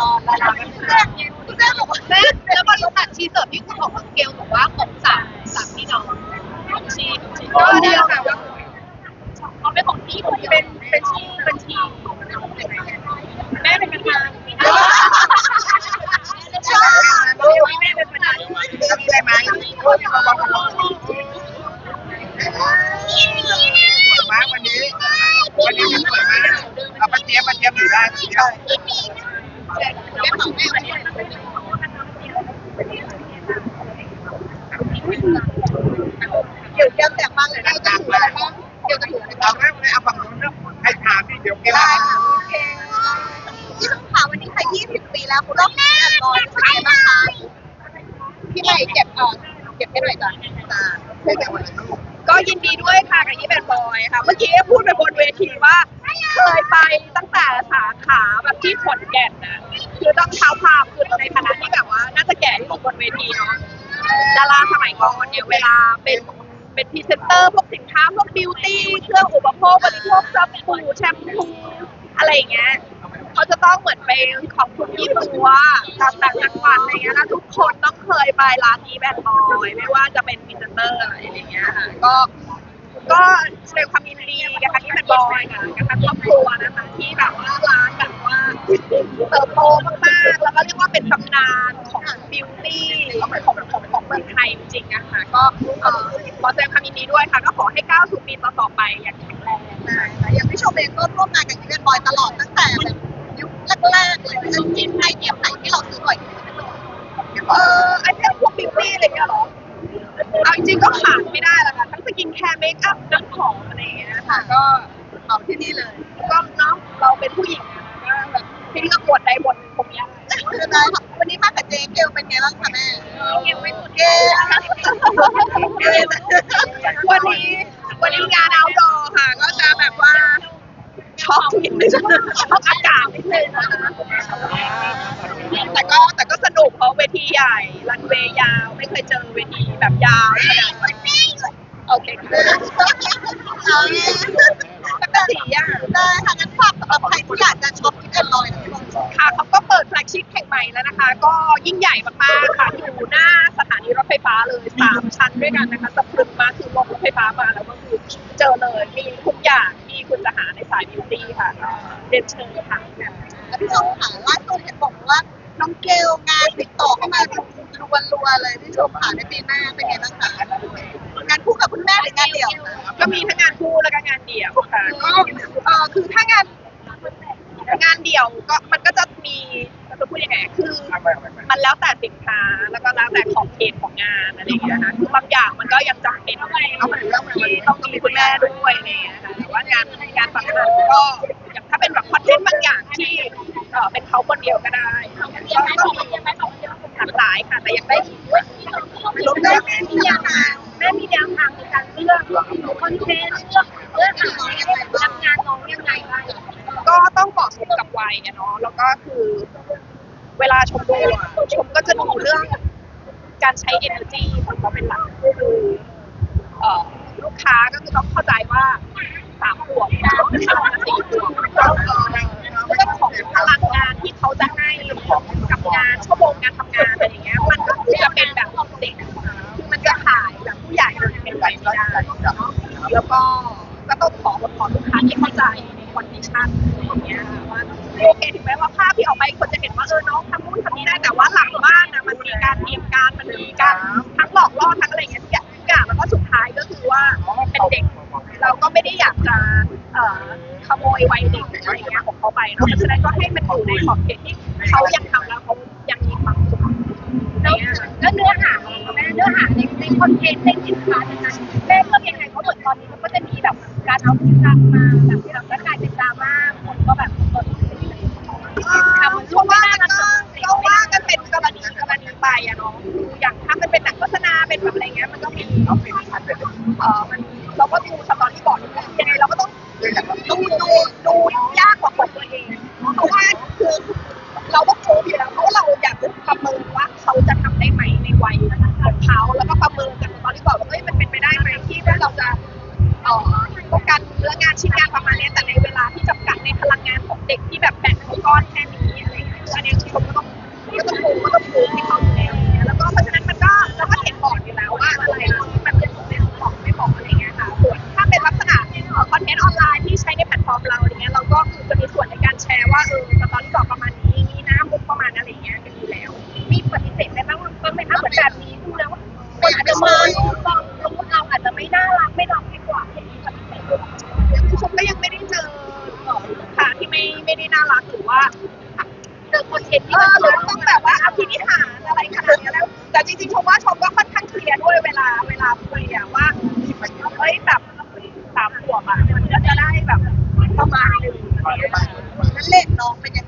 รอดาราเป็นแม่คุณแม่บอกว่าแม่แล้วบริษัทชีเสิร์ฟที่คุณบอกว่าเกลบอกว่าของสามสามพี่น้องชีชีก็เดียวค่ะเขาเป็นของพี่คนเดียวเป็นเป็นชีเป็นชีแม่เป็นประธานแม่เป็นประธานใช่ไหมสวยมากวันนี้ วันนี้สวยมากเอาปะเจี๊ยบปะเจี๊ยบอยู่ได้ปะ เจี๊ยบม่องแม่วันเกี่ยวแต่ฟังได้จะถืออะไรบ้างเดี๋ยวจะถืออะไรเอาบ้าไม่ไม่เอาฝั่งนู้นนให้ถามที่เดี๋ยวเกได้ค่ะโอเคพี่ต้องถาวันนี้ใคร20 ปีแล้วคุณรอบนี้แอนดรอยเป็นไงบ้างคะพี่ใหม่เก็บเออเก็บให้หน่อยจ้ะจ้าไม่แต่วันลูก ก็ยินดีด้วยค่ะกับยี่แบนบอยค่ะ เมื่อกี้พูดไปบนเวทีว่า เคยไปตั้งแต่สาขาแบบที่ขอนแก่นนะคือต้องเท้าความคือในฐานะที่แบบว่า น่าจะแก่ที่สุดบนเวทีเนาะดาราสมัยก่อนเนี่ยเวลาเป็นเป็นพรีเซนเตอร์พวกสินค้าพวกบิวตี้เครื่องอุปโภคบริโภคสบู่แชมพูอะไรอย่างเงี้ย เขาจะต้องเหมือนไปขอบคุณยี่ปัวตามต่างจังหวัดอะไรเงี้ยแล้วทุกคนต้องเคยไปร้านนี้แบนบอยไม่ว่าจะเป็นพรีเซนเตอร์อะไรอย่างเงี้ยค่ะก็ก็แสดงความยินดีกับที่เป็นบอยกับทางครอบครัวนะคะที่แบบว่าร้านแบบว่าเติบโตมากๆแล้วก็เรียกว่าเป็นตำนานของบิวตี้ของของของของเมืองไทยจริงๆอะค่ะก็เออขอแสดงความยินดีด้วยค่ะก็ขอให้ก้าวสู่ปีต่อๆไปอย่างแข็งแรงใช่ค่ะอย่างพี่ชมเองก็ร่วมงานกับยี่เป็นบอยตลอดตั้งแต่แบบ ยุคแรกๆเลยแล้วจิ้มไอเทียมไหนที่เราซื้อบ่อยที่สุดเออไอเรื่องพวกบิวตี้อะไรเงี้ยเหรอ เอาจริงๆก็ขาดไม่ได้ละค่ะทั้งสกินแคร์เมคอัพน้ำหอมอะไรอย่างเงี้ยค่ะ ก็เอาที่นี่เลยก็เนาะเราเป็นผู้หญิงอะนะก็แบบที่เลือกบทใดบทหนึ่งคงยากคือได้ค่ะวันนี้มากับเจ๊เกลเป็นไงบ้างคะแม่เกลไม่สุดเกลวันนี้วันนี้งานเอาดอค่ะ ก็จะแบบว่า ช็อกนิดนึงช็อกอากาศนิดนึงนะคะแต่ก็แต่ก็สนุกเพราะเวทีใหญ่รันเวย์ยาวไม่เคยเจอเวทีแบบยาวขนาดนี้โอเคค่ะปกติอะได้ค่ะงั้นฝากสำหรับใครที่อยากจะช็อปที่เป็นอร่อลค่ะเขาก็เปิดแฟลกชิพแห่งใหม่แล้วนะคะ ก็ยิ่งใหญ่มากๆค่ะอยู่หน้าสถานีรถไฟฟ้าเลยสามชั้นด้วยกันนะคะสะพรึงมากคือลงรถไฟฟ้ามาแล้วก็คือเจอเลยมีทุกอย่าง คุณจะหาในสายบิวตี้ค่ะก็เรียนเชิญค่ะแล้วพี่ชมค่ะล่าสุดเห็นบอกว่าน้องเกลงานติดต่อเข้ามารัวๆเลยพี่ชมค่ะในปีหน้าเป็นไงบ้างคะงานคู่กับคุณแม่หรืองานเดี่ยวคะก็มีทั้งงานคู่แล้วก็งานเดี่ยวค่ะก็เออคือถ้างานงานเดี่ยวก็มันก็จะมี จะพูดยังไงคือเอาไปเอาไปมันแล้วแต่สินค้าแล้วก็แล้วแต่ขอบเขตของงานอะไรอย่างเงี้ยนะคือบางอย่างมันก็ยังจำเป็นที่ต้องมีคุณแม่ด้วยอะไรอย่างเงี้ยค่ะแต่ว่างานงานสำคัญก็อย่างถ้าเป็นแบบคอนเทนต์บางอย่างที่เออเป็นเขาคนเดียวก็ได้ก็ก็มีหลากหลายค่ะ แต่ยังได้อีกด้วยรู้ได้แม่มียานาแม่มีแนวทางในการเลือกคอนเทนต์เลือกเลือกหาทำงานน้องยังไงบ้างก็ต้องเหมาะสมกับวัยอะเนาะแล้วก็คือ เวลาชมดูอะชมก็จะดูเรื่องการใช้ energy ของเขาเป็นหลักคือเอ่อลูกค้าก็คือต้องเข้าใจว่าสามขวบต้องเป็นสองสี่ขวบเรื่องของพลังงานที่เขาจะให้กับงานชั่วโมงการทำงานอะไรอย่างเงี้ยมันก็จะเป็นแบบเด็กคือมันจะขายแบบผู้ใหญ่เป็นไปไม่ได้แล้วก็ก็ต้องขอขอลูกค้าที่เข้าใจในคอนดิชันอย่างเงี้ยว่าโอเคถึงแม้ว่าภาพที่ออกไปคนจะเห็นว่าเออน้องทำนู่นทำนี่ได้แต่ว่า การเตรียมการมันมีการทั้งหลอกล่อทั้งอะไรอย่างเงี้ยทุกอย่างทุกอย่างแล้วก็สุดท้ายก็คือว่าเป็นเด็ก เราก็ไม่ได้อยากจะเอ่อขโมยวัยเด็กอะไรอย่างเงี้ยของเขาไปเนาะเพราะฉะนั้นก็ให้มันอยู่ในขอบเขตที่เขายังทำแล้วเขายังมีความสุขแล้วแล้วเนื้อหาแม่เนื้อหาในในคอนเทนต์ในสินค้านั้นแม่เลือกยังไงเพราะเหมือนตอนนี้มันก็จะมีแบบการเอาสินค้ามาแบบที่เรา วบอะมันก็จะได้แบบประมาณหนึงนั่นเล่นน้องเป็นยังไง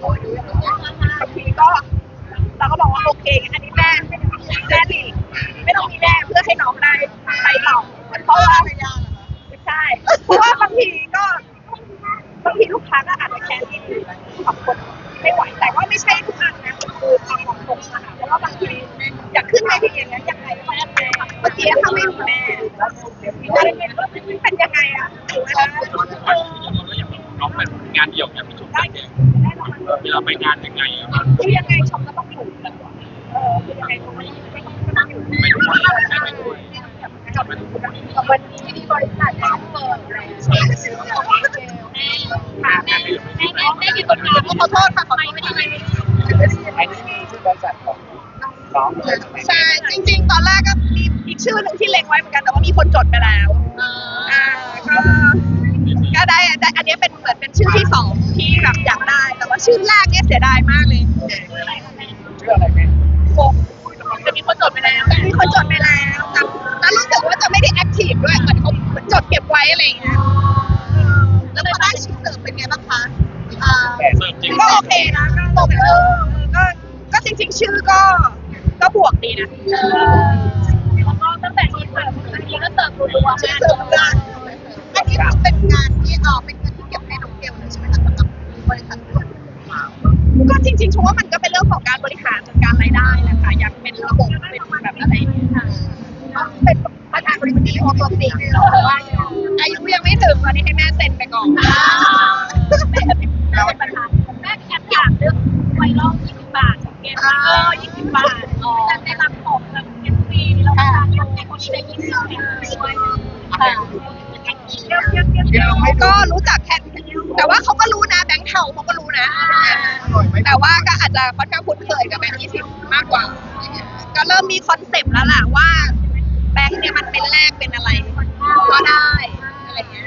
เขาเองในหลายคนบางทีก็เราก็บอกว่าโอเคงั้นอันนี้แม่แม่หลีไม่ต้องมีแม่เพื่อให้น้องได้ไปต่อเพราะว่าไม่ใช่เพราะว่าบางทีก็บางทีลูกค้าก็อาจจะแค่ที่สองคนไม่ไหวแต่ว่าไม่ใช่ทุกอันนะคือความเหมาะสมนะคะเพราะว่าบางทีอยากขึ้นเวทีอย่างนั้นยังไงก็ไม่ได้เมื่อกี้ถ้าไม่มีแม่เป็นยังไงอะถือว่าน้องเป็นงานเดี่ยวเนี่ยพี่ชมจัด เวลาไปงานยังไงอะคือยังไงชมก็ต้องอยู่แบบเออคือยังไงชมก็ต้องอยู่ไม่ทุกวันไม่ไปด้วยกับวันนี้ที่บริษัทเขาเปิดแล้วใช่ค่ะแม่แม่แม่กินคนงานขอโทษค่ะขอโทษไม่ได้ยินอันนี้ชื่อบริษัทของน้องเลยใช่จริง ๆ ตอนแรกก็มีอีกชื่อหนึ่งที่เล็งไว้เหมือนกันแต่ว่ามีคนจดไปแล้วอ่าก็ก็ได้ได้อันนี้เป็นเหมือนเป็นชื่อที่สองที่แบบอยากได้แต่ว่า ชื่อแรกเนี่ยเสียดายมากเลยชื่ออะไรแม่โฟมจะมีคนจดไปแล้วมีคนจดไปแล้วแต่แล้วรู้สึกว่าจะไม่ได้แอคทีฟด้วยเหมือนเขาเหมือนจดเก็บไว้อะไรอย่างเงี้ยแล้วพอได้ชื่อเสริมเป็นไงบ้างคะอ่าแต่เสิร์ฟจริงก็โอเคนะก็เออก็ก็จริง ๆ ชื่อก็ก็บวกดีนะแล้วก็ตั้งแต่ที่เสิร์ฟอันนี้ก็เสิร์ฟรัวๆชื่อเสริมงานอันนี้คือเป็นงานที่เออเป็นเงินที่เก็บให้น้องเกลเลยใช่ไหมคะสำหรับบริษัทตัว ก็จริงๆชมว่ามันก็เป็นเรื่องของการบริหารจัดการรายได้แหละค่ะอยากเป็นระบบเป็นแบบอะไรเป็นประธานบริษัทที่โอโตติกแต่ว่า เทาเขาก็รู้นะ แต่ว่าก็อาจจะค่อนข้างคุ้นเคยกับแบงค์ยี่สิบมากกว่า ก็เริ่มมีคอนเซปต์แล้วล่ะว่าแบงค์เนี่ยมันเป็นแรกเป็นอะไร ก็ได้อะไรเงี้ย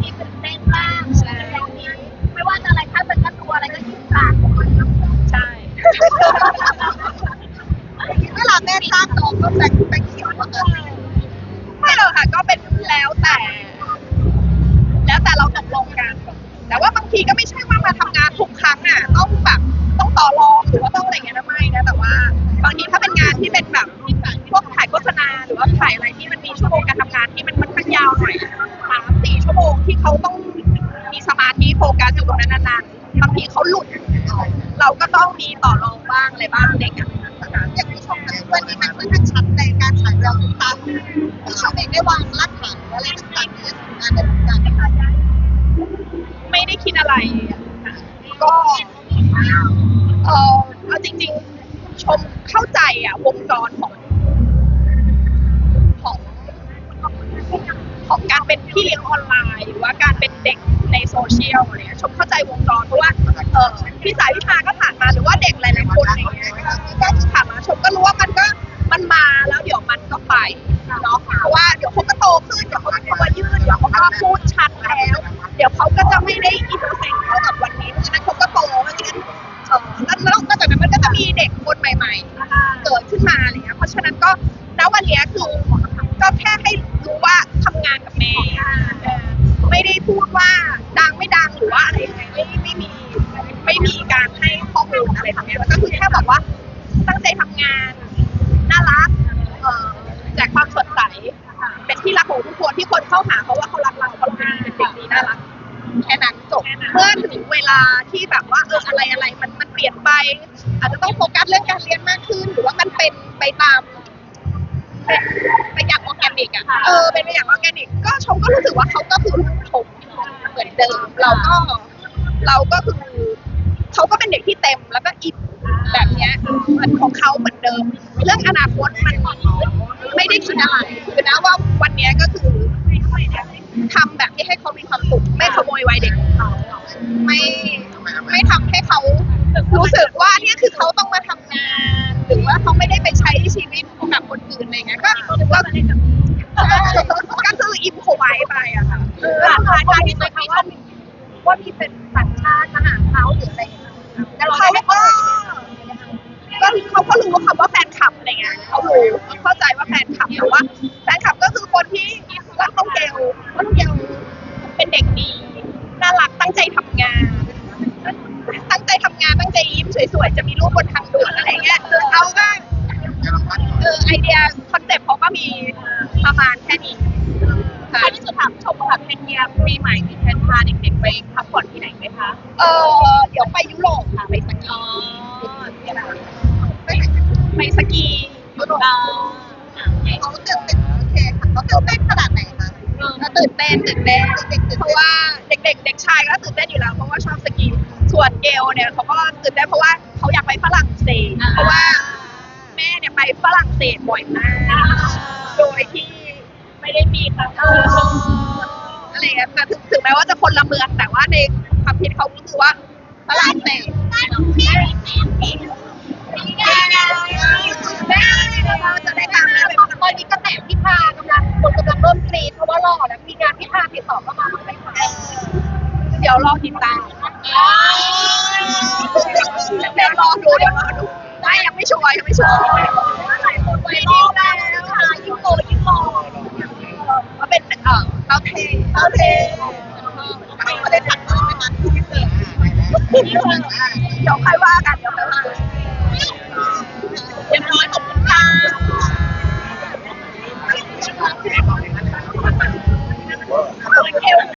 ที่เป็นเต้นบ้างใช่ไม่ว่าจะอะไรถ้าเป็นกระตัวอะไรก็ยิ่งต่างใช่เวลาแม่จ้างน้องก็แบ่งแบ่งเขียวว่าเออไม่หรอกค่ะก็เป็นแล้วแต่ แล้วแต่เราตกลงกัน แต่ว่าบางทีก็ไม่ใช่ องบ้างอะไรบ้างเด็กอะอย่างที่ชมนะวันนี้มันค่อนข้างชัดในการถ่ายเราทุกครั้งที่ชมเองได้วางรากฐานอะไรต่างๆในเรื่องของงานในวงการไหมคะไม่ได้คิดอะไรอะก็เออเอาจริง ๆ ชมเข้าใจอะวงจรของของของการเป็นพี่เลี้ยงออนไลน์ หรือว่าการเป็นเด็กในโซเชียลอะไรเงี้ยชมเข้าใจวงจร ออพี่สายพี่พาก็ผ่านมาหรือว่าเด็กหลายๆคนอะไรเงี้ยก็ผ่านมาชมก็รู้ว่ามันก็มันมาแล้วเดี๋ยวมันก็ไปเนาะเพราะว่าเดี๋ยวเขาก็โตขึ้นเดี๋ยวเขาก็ตัวยืดเดี๋ยวเขาก็พูดชัดแล้ว เดี๋ยวเขาก็จะไม่ได้อินโนเซนต์เท่ากับวันนี้เพราะฉะนั้นเขาก็โตงั้นเออแล้วนอกจากนั้นมันก็จะมีเด็กคนใหม่ๆเกิดขึ้นมาอะไรเงี้ยเพราะฉะนั้นก็ณวันนี้คือก็แค่ให้รู้ว่าทำงานกับแม่ไม่ได้พูดว่า ลาที่แบบว่าเอออะไรอะไรมันมันเปลี่ยนไป อาจจะต้องโฟกัสเรื่องการเรียนมากขึ้น หรือว่ามันเป็นไปตามเป็นไปอย่างออร์แกนิกอะเออเป็นไปอย่างออร์แกนิก ก็ชมก็รู้สึกว่าเขาก็คือลูกชมเหมือนเดิมเราก็เราก็คือเขาก็เป็นเด็กที่เต็มแล้วก็อิ่มแบบเนี้ยมันของเขาเหมือนเดิม เรื่องอนาคตมันไม่ได้คิดอะไรคือนะว่าวันเนี้ยก็คือทำแบบที่ให้เขามีความสุข ไม่ไม่ทำให้เขารู้สึกว่าเนี่ยคือเขาต้องมาทำงาน หรือว่าเขาไม่ได้ไปใช้ชีวิตกับคนอื่นอะไรเงี้ยก็ถือว่าก็คืออิมโคไว้ไปอะค่ะหลานชายการที่เคยมีชมว่ามีเป็นสัญชาติทหารเขาหรืออะไรเงี้ยแต่เราเขาไม่ก็ก็เขาก็รู้คำว่าแฟนคลับอะไรเงี้ยเขารู้เข้าใจว่าแฟนคลับแต่ว่าแฟนคลับก็คือคนที่รักน้องเกลว่าน้องเกลเป็นเด็กดีน่ารักตั้งใจทำงาน งใจทำงานตั้งใจยิ้มสวยๆ จะมีรูปบนทางด่วนอะไรเงี้ยเขาก็เออไอเดียคอนเซ็ปต์เขาก็มีประมาณแค่นี้ค่ะท้ายที่สุดถามชมค่ะเป็นเยียปีใหม่มีแผนพาเด็กๆไปพักผ่อนที่ไหนไหมคะเออเดี๋ยวไปยุโรปค่ะไปสกีไปสกียุโรปเขาตื่นเต้นโอเคค่ะเขาตื่นเต้นขนาดไหนคะก็ตื่นเต้นตื่นเต้นเพราะว่าเด็กๆเด็กชายก็ตื่นเต้นอยู่แล้วเพราะว่าชอบสกี ส่วนเกลเนี่ยเขาก็ตื่นเต้นเพราะว่าเขาอยากไปฝรั่งเศสเพราะว่าแม่เนี่ยไปฝรั่งเศสบ่อยมากโดยที่ไม่ได้มีค่ะอะไรอย่างเงี้ยแต่ถึงถึงแม้ว่าจะคนละเมืองแต่ว่าในความคิดเขาก็คือว่าฝรั่งเศสแม่จะได้ตามแม่ไปฝรั่งตอนนี้กระแสพิธากำลังคนกำลังเริ่มกรีดเพราะว่าหล่อแล้วมีงานพิธาติดต่อเข้ามาบ้างไหมคะเดี๋ยวรอติดตามเดี๋ยวรอดูเดี๋ยวรอดูได้ยังไม่ชัวร์ยังไม่ชัวร์หลายคนไปรอบแล้วค่ะยิ่งโตยิ่งหล่อว่าเป็นเอ่อเอาเทเอาเทเขาได้ถักเลยไหมคะที่เกิดเดี๋ยวใคร